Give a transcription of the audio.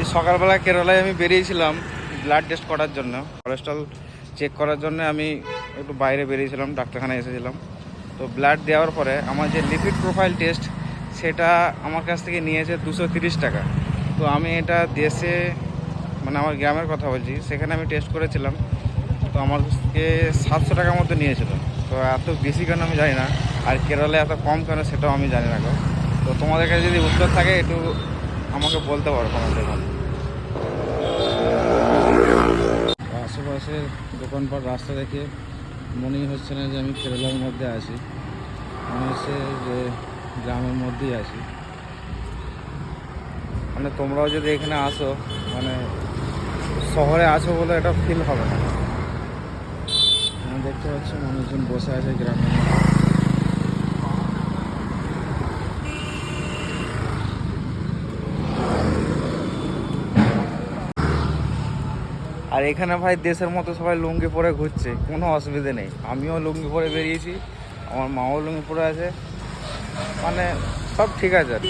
এই সকালবেলা কেরালায় আমি বেরিয়েছিলাম ব্লাড টেস্ট করার জন্য। কোলেস্ট্রল চেক করার জন্য আমি একটু বাইরে বেরিয়েছিলাম, ডাক্তারখানায় এসেছিলাম। তো ব্লাড দেওয়ার পরে আমার যে লিপিড প্রোফাইল টেস্ট সেটা আমার কাছ থেকে নিয়েছে দুশো তিরিশ টাকা। তো আমি এটা দেশে মানে আমার গ্রামের কথা বলছি, সেখানে আমি টেস্ট করেছিলাম। তো আমার থেকে সাতশো টাকার মতো নিয়েছিল। তো এত বেশি কেন আমি জানি না। আর কেরলে এত কম কেন সেটাও আমি জানি না তো তোমাদের কাছে যদি উত্তর থাকে, একটু আমাকে বলতে পারো কমেন্টের আশেপাশের দোকানপাট রাস্তা দেখে মনেই হচ্ছে না যে আমি কেরালার মধ্যে আছি। মনে হচ্ছে যে গ্রামের মধ্যেই আছি। মানে তোমরাও যদি এখানে আসো মানে শহরে আছো বলে এটা ফিল হবে না। আমি দেখতে পাচ্ছি মানুষজন বসে আছে গ্রামের আর এখানে ভাই দেশের মতো সবাই লুঙ্গি পরে ঘুরছে, কোনো অসুবিধে নেই। আমিও লুঙ্গি পরে বেরিয়েছি, আমার মাও লুঙ্গি পরে আছে মানে সব ঠিক আছে আর